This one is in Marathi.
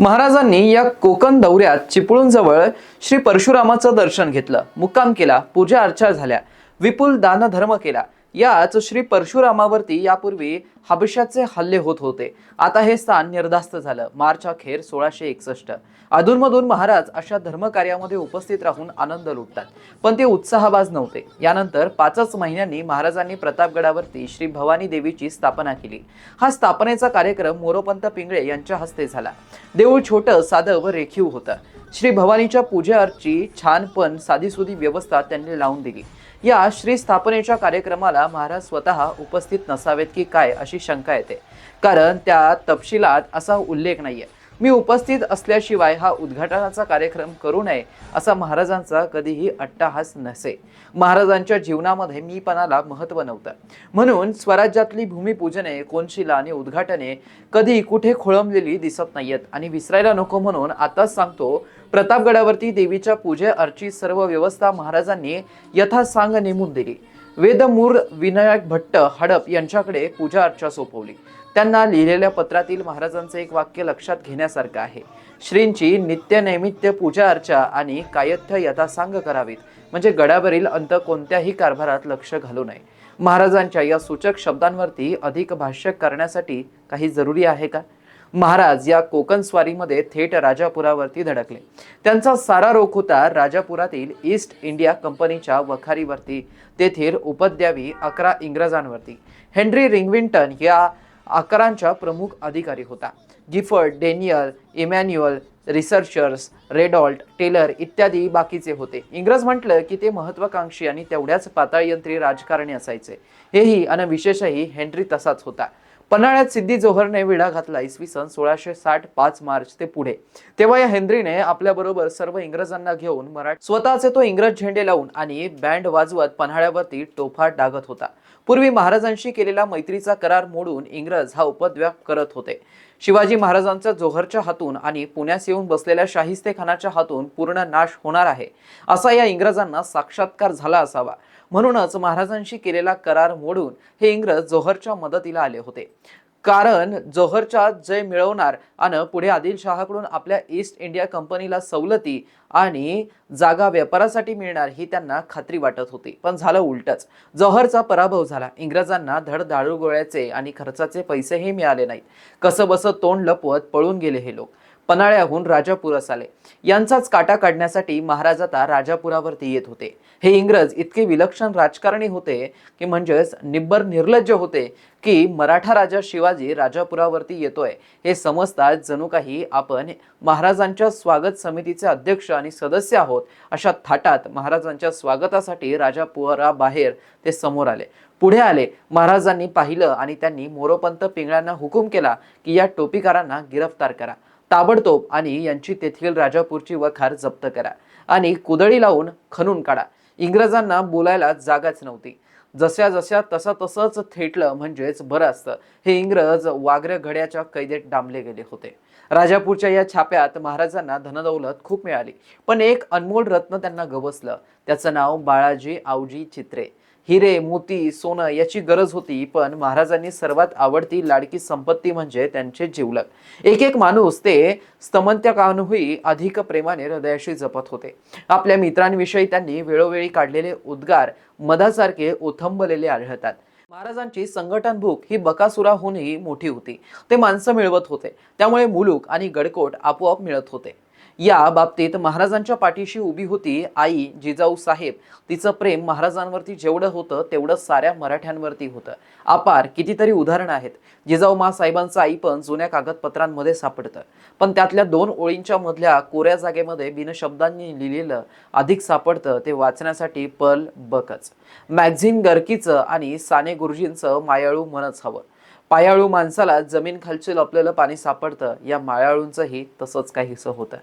महाराजांनी या कोकण दौऱ्यात चिपळूणजवळ श्री परशुरामाचं दर्शन घेतलं. मुक्काम केला पूजा अर्चा झाल्या. विपुल दानधर्म केला. याच श्री परशुरामावरती यापूर्वी हबशाचे हल्ले होत होते. आता हे स्थान निर्धास्त झालं. मार्च अखेर सोळाशे एकसष्ट. अधूनमधून महाराज अशा धर्मकार्यामध्ये उपस्थित राहून आनंद लुटतात. पण ते उत्साहबाज नव्हते. यानंतर पाचच महिन्यांनी महाराजांनी प्रतापगडावरती श्री भवानी देवीची स्थापना केली. हा स्थापनेचा कार्यक्रम मोरोपंत पिंगळे यांच्या हस्ते झाला. देऊळ छोटं साधं व रेखीव होतं. श्री भवानीच्या पूजेअर्ची छान पण साधीसुधी व्यवस्था त्यांनी लावून दिली. या श्री स्थापनेच्या कार्यक्रमाला महाराज स्वतः उपस्थित नसावेत की काय अशी शंका येते. कारण त्या तपशिलात असा उल्लेख नाही आहे मी उपस्थित असल्याशिवाय हा उद्घाटनाचा कार्यक्रम करू नये असा महाराजांचा कधीही अट्टाहास नसे. महाराजांच्या जीवनामध्ये मीपणाला महत्त्व नव्हतं. म्हणून स्वराज्यातली भूमिपूजने कोनशिला आणि उद्घाटने कधी कुठे खोळंबलेली दिसत नाहीयेत. आणि विसरायला नको म्हणून आताच सांगतो प्रतापगडावरती देवीच्या पूजे अर्ची सर्व व्यवस्था महाराजांनी यथासांग नेमून दिली. वेदमूर विनायक भट्ट हडप यांच्याकडे पूजा अर्चा सोपवली. त्यांना लिहिलेल्या पत्रातील महाराजांचं एक वाक्य लक्षात घेण्यासारखं आहे. श्रींची नित्य नैमित्य पूजा अर्चा आणि कायथ्य यथासांग करावीत म्हणजे गडावरील अंत कोणत्याही कारभारात लक्ष घालू नये. महाराजांच्या या सूचक शब्दांवरती अधिक भाष्य करण्यासाठी काही जरुरी आहे का? महाराज या कोकण स्वारीमध्ये थेट राजापुरावरती धडकले. त्यांचा सारा रोख होता राजापुरातील ईस्ट इंडिया कंपनीच्या वखारीवरती. तेथील उपद्यावी अकरा इंग्रजांवरती. हेनरी रिंगविंटन या अकरांच्या प्रमुख अधिकारी होता. गिफर्ड डेनियल इमॅन्युअल रिसर्चर्स रेडॉल्ट टेलर इत्यादी बाकीचे होते. इंग्रज म्हटलं की ते महत्वाकांक्षी आणि तेवढ्याच पाताळयंत्री राजकारणी असायचे. हेही आणि विशेषही हेनरी तसाच होता. पन्हाळ्यात सिद्धी जोहरने विडा घातला. इसवी सन सोळाशे साठ पाच मार्च ते पुढे. तेव्हा या हेनरीने आपल्याबरोबर सर्व इंग्रजांना घेऊन मराठी स्वतःचे तो इंग्रज झेंडे लावून आणि बँड वाजवत पन्हाळ्यावरती तोफा डागत होता. पूर्वी महाराजांशी केलेला मैत्रीचा करार मोडून इंग्रज हा उपद्व्याप करत होते. शिवाजी महाराजांच्या जोहरच्या हातून आणि पुण्यास येऊन बसलेल्या शाहिस्तेखानाच्या हातून पूर्ण नाश होणार आहे असा या इंग्रजांना साक्षात्कार झाला असावा. म्हणूनच महाराजांशी केलेला करार मोडून हे इंग्रज जोहरच्या मदतीला आले होते. कारण जोहरच्या जय मिळवणार आणि पुढे आदिलशहाकडून आपल्या ईस्ट इंडिया कंपनीला सवलती आणि जागा व्यापारासाठी मिळणार ही त्यांना खात्री वाटत होती. पण झालं उलटच. जोहरचा पराभव झाला. इंग्रजांना धड दारुगोळ्याचे आणि खर्चाचे पैसेही मिळाले नाहीत. कसं बसं तोंड लपवत पळून गेले हे लोक. पन्हाळ्याहून राजापुरास आले यांचाच काटा काढण्यासाठी महाराज आता राजापुरावरती येत होते. हे इंग्रज इतके विलक्षण राजकारणी होते की म्हणजेच निब्बर निर्लज्ज होते की मराठा राजा शिवाजी राजापुरावरती येतोय. हे समजताच जणू काही आपण महाराजांच्या स्वागत समितीचे अध्यक्ष आणि सदस्य आहोत अशा थाटात महाराजांच्या स्वागतासाठी राजापुरा बाहेर ते समोर आले. पुढे आले. महाराजांनी पाहिलं आणि त्यांनी मोरोपंत पिंगळ्यांना हुकूम केला की या टोपीकारांना गिरफ्तार करा. ताबडतोब आणि यांची तेथील राजापूरची वखार जप्त करा आणि कुदळी लावून खणून काढा. इंग्रजांना बोलायला जागाच नव्हती. जशा जशा तसा तसंच थेटलं म्हणजेच बरं असतं. हे इंग्रज वाग्र घड्याच्या कैदेत डांबले गेले होते. राजापूरच्या या छाप्यात महाराजांना धनदौलत खूप मिळाली. पण एक अनमोल रत्न त्यांना गवसलं. त्याचं नाव बाळाजी आवजी चित्रे. हिरे मोती सोनं याची गरज होती पण महाराजांनी सर्वात आवडती लाडकी संपत्ती म्हणजे त्यांचे जीवलग. एक एक माणूस ते स्तमंत्यकांहूही अधिक प्रेमाने हृदयाशी जपत होते. आपल्या मित्रांविषयी त्यांनी वेळोवेळी काढलेले उद्गार मधासारखे ओथंबलेले आढळतात. महाराजांची संघटन भूक ही बकासुराहूनही मोठी होती. ते माणसं मिळवत होते. त्यामुळे मुलूक आणि गडकोट आपोआप मिळत होते. या बाबतीत महाराजांच्या पाठीशी उभी होती आई जिजाऊ साहेब. तिचं प्रेम महाराजांवरती जेवढं होतं तेवढं साऱ्या मराठ्यांवरती होतं. अपार कितीतरी उदाहरणं आहेत. जिजाऊ मा साहेबांचं आई पण जुन्या कागदपत्रांमध्ये सापडतं. पण त्यातल्या दोन ओळींच्या मधल्या कोऱ्या जागेमध्ये बिनशब्दांनी लिहिलेलं अधिक सापडतं ते वाचण्यासाठी पल बकच. मॅगझिन गर्कीचं आणि साने गुरुजींचं मायाळू मनच हवं. पायाळू माणसाला जमीन खालचे लपलेलं पाणी सापडतं या मायाळूंचंही तसंच काहीसं होतं.